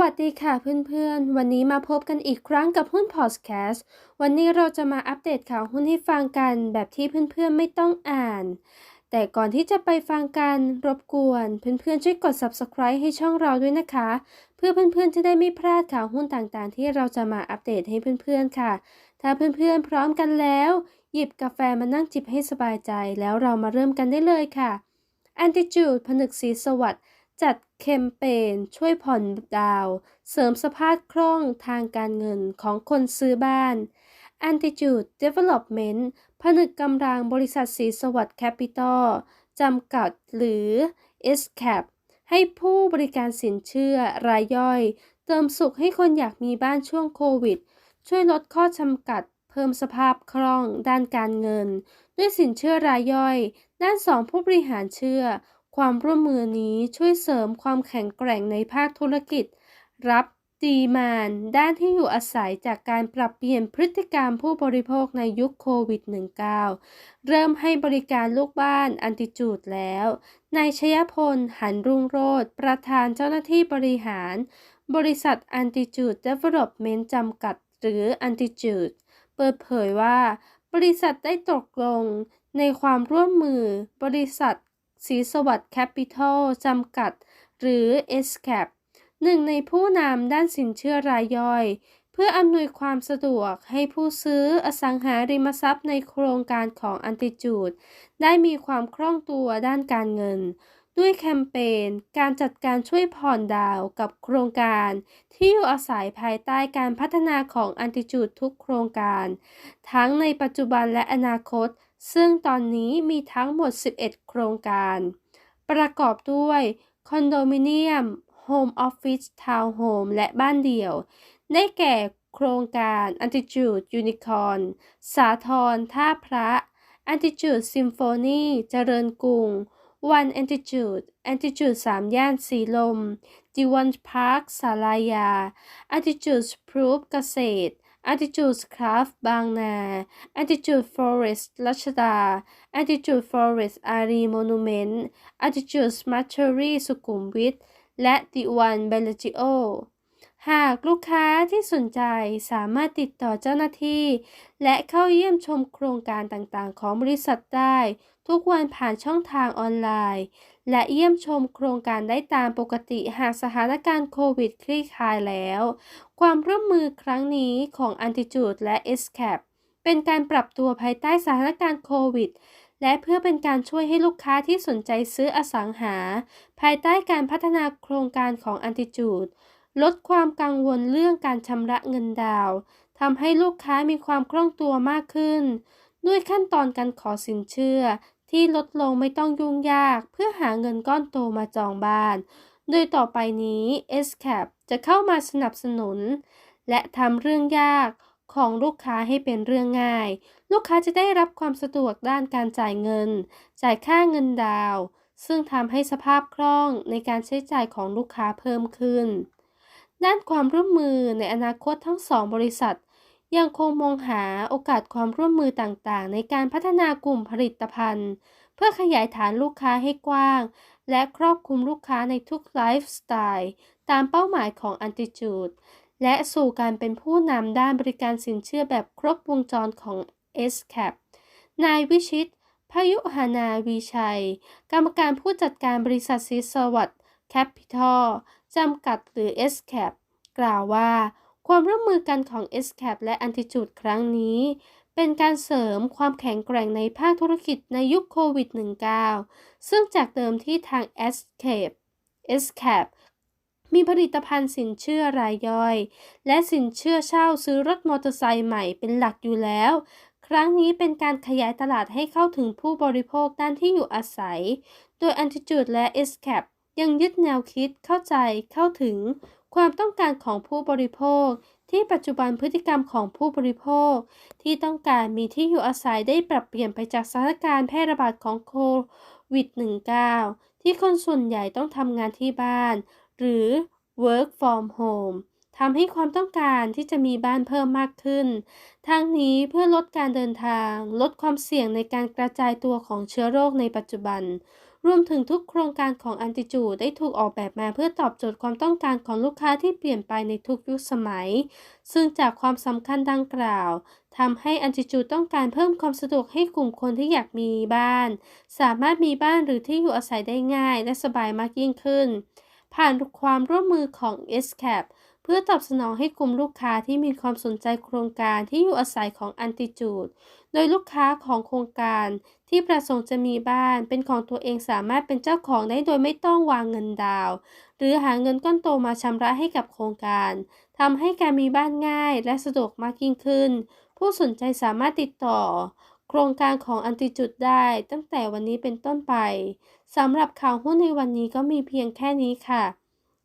วัสดีค่ะเพื่อนๆ วันนี้มาพบกันอีกครั้งกับหุ้นพอดแคสต์ วันนี้เราจะมาอัปเดตข่าวหุ้นให้ฟังกันแบบที่เพื่อนๆไม่ต้องอ่าน แต่ก่อนที่จะไปฟังกันรบกวน เพื่อนๆช่วยกด subscribe ให้ช่องเราด้วยนะคะ เพื่อเพื่อนๆจะได้ไม่พลาดข่าวหุ้นต่างๆ ที่เราจะมาอัปเดตให้เพื่อนๆค่ะ ถ้าเพื่อนๆพร้อมกันแล้ว หยิบกาแฟมานั่งจิบให้สบายใจแล้วเรามาเริ่มกันได้เลยค่ะ Antitude ผนึกสีสวัสดิ์จัด แคมเปญช่วยผ่อนดาว เสริมสภาพคล่องทางการเงินของคนซื้อบ้าน Antitude Development ผนึกกำลังบริษัทสีสวัสดิ์แคปิตอลจำกัดหรือ SCAP ให้ผู้บริการสินเชื่อรายย่อย เติมสุขให้คนอยากมีบ้านช่วงโควิด ช่วยลดข้อจำกัด เพิ่มสภาพคล่องด้านการเงิน ด้วยสินเชื่อรายย่อย ด้านสองผู้บริหารเชื่อ ความร่วมมือนี้ช่วยเสริมความแข็งแกร่งในภาคธุรกิจ รับดีมานด้านที่อยู่อาศัยจากการปรับเปลี่ยนพฤติกรรมผู้บริโภคในยุคโควิด -19 เริ่มให้บริการลูกบ้านอันติจูดแล้ว นายชยพล หันรุ่งโรธประธานเจ้าหน้าที่บริหาร บริษัท Antitude Development จำกัด หรือ Antitude เปิดเผยว่า บริษัทได้ตกลงในความร่วมมือ บริษัท สีสวัสดิ์แคปิตอลจำกัด หรือ SCAP หนึ่งในผู้นำด้านสินเชื่อรายย่อย เพื่ออำนวยความสะดวกให้ผู้ซื้ออสังหาริมทรัพย์ในโครงการของอันติจูด ได้มีความคล่องตัวด้านการเงิน ด้วยแคมเปญการจัดการช่วยผ่อนดาวกับโครงการที่อยู่อาศัยภายใต้การพัฒนาของอันติจูดทุกโครงการ ทั้งในปัจจุบันและอนาคต ซึ่งตอนนี้มีทั้งหมด 11 โครงการ ประกอบด้วยคอนโดมิเนียมโฮมออฟฟิศทาวน์โฮมและบ้านเดี่ยว ได้แก่โครงการ Antitude Unicorn สาทรท่าพระ Antitude Symphony เจริญกรุง วันแอนติจูดแอนติจูดสามย่านสีลมดิวันพาร์คสาลายาแอนติจูดพรูฟเกษตร Attitude Craft บางนาแอนติจูดฟอเรสต์รัชดาแอนติจูดฟอเรสต์อารีโมนูเมนต์ Attitude Smattery สุขุมวิทและจิวันเบลจิโอหากลูกค้าที่สนใจสามารถติดต่อเจ้าหน้าที่ และเข้าเยี่ยมชมโครงการต่างๆ ของบริษัทได้ ทุกวันผ่านช่องทางออนไลน์ และเยี่ยมชมโครงการได้ตามปกติหากสถานการณ์โควิดคลี่คลายแล้ว ความร่วมมือครั้งนี้ของ Antitude และ SCAP เป็นการปรับตัวภายใต้สถานการณ์โควิด และเพื่อเป็นการช่วยให้ลูกค้าที่สนใจซื้ออสังหา ภายใต้การพัฒนาโครงการของ Antitude ลดความกังวลเรื่องการชำระเงินดาวทำให้ลูกค้ามีความคล่องตัวมากขึ้น ด้วยขั้นตอนการขอสินเชื่อ ที่ลดลงไม่ต้องยุ่งยาก เพื่อหาเงินก้อนโตมาจองบ้าน โดยต่อไปนี้ SCAP จะเข้ามาสนับสนุน และทำเรื่องยากของลูกค้าให้เป็นเรื่องง่าย ลูกค้าจะได้รับความสะดวกด้านการจ่ายเงิน จ่ายค่าเงินดาว ซึ่งทำให้สภาพคล่องในการใช้จ่ายของลูกค้าเพิ่มขึ้น ด้านความร่วมมือในอนาคตทั้งสองบริษัท ยังคงมองหาโอกาสความร่วมมือต่างๆ ในการพัฒนากลุ่มผลิตภัณฑ์ เพื่อขยายฐานลูกค้าให้กว้าง และครอบคลุมลูกค้าในทุกไลฟ์สไตล์ตามเป้าหมายของ Antitude และสู่การเป็นผู้นำด้านบริการสินเชื่อแบบครบวงจรของ SCAP นายวิชิต พยุหานาวีชัย กรรมการผู้จัดการบริษัทสีสวัสด์แคปิทอลจำกัดหรือ SCAP กล่าวว่า ความร่วมมือกันของ SCAP และ Antitude ครั้งนี้ เป็นการเสริมความแข็งแกร่งในภาคธุรกิจในยุคโควิด -19 ซึ่งจากเดิมที่ทาง SCAP SCAP มีผลิตภัณฑ์สินเชื่อรายย่อย และสินเชื่อเช่าซื้อรถมอเตอร์ไซค์ใหม่เป็นหลักอยู่แล้ว ครั้งนี้เป็นการขยายตลาดให้เข้าถึงผู้บริโภคด้านที่อยู่อาศัย โดย Antitude และ SCAP ยังยึดแนวคิดเข้าใจเข้าถึง ความต้องการของผู้บริโภค ที่ปัจจุบันพฤติกรรมของผู้บริโภค ที่ต้องการมีที่อยู่อาศัยได้ปรับเปลี่ยนไปจากสถานการณ์แพร่ระบาดของโควิด -19 ที่คนส่วนใหญ่ต้องทำงานที่บ้าน หรือ work from home ทำให้ความต้องการที่จะมีบ้านเพิ่มมากขึ้น ทั้งนี้เพื่อลดการเดินทาง ลดความเสี่ยงในการกระจายตัวของเชื้อโรคในปัจจุบัน รวมถึงทุกโครงการของ Altitude ได้ถูกออกแบบมาเพื่อตอบโจทย์ความต้องการของลูกค้าที่เปลี่ยนไปในทุกยุคสมัย ซึ่งจากความสำคัญดังกล่าวทำให้ Altitude ต้องการเพิ่มความสะดวกให้กลุ่มคนที่อยากมีบ้าน สามารถมีบ้านหรือที่อยู่อาศัยได้ง่ายและสบายมากยิ่งขึ้น ผ่านความร่วมมือของ SCAP เพื่อตอบสนองให้กลุ่มลูกค้าที่มีความสนใจโครงการที่อยู่อาศัยของ Altitude โดยลูกค้าของโครงการที่ประสงค์จะมีบ้านเป็นของตัวเองสามารถเป็นเจ้าของได้โดยไม่ต้องวางเงินดาวน์หรือหาเงินก้อนโตมาชำระให้กับโครงการทำให้การมีบ้านง่ายและสะดวกมากยิ่งขึ้น ผู้สนใจสามารถติดต่อ โครงการของอันติจุดได้ตั้งแต่วันนี้เป็นต้นไปสำหรับข่าวหุ้นในวันนี้ก็มีเพียงแค่นี้ค่ะ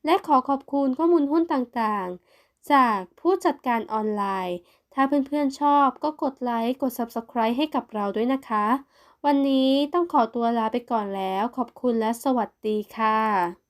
และขอขอบคุณข้อมูลหุ้นต่างๆ จากผู้จัดการออนไลน์ ถ้าเพื่อนๆชอบก็กดไลค์ กด Subscribe ให้กับเราด้วยนะคะ วันนี้ต้องขอตัวลาไปก่อนแล้ว ขอบคุณและสวัสดีค่ะ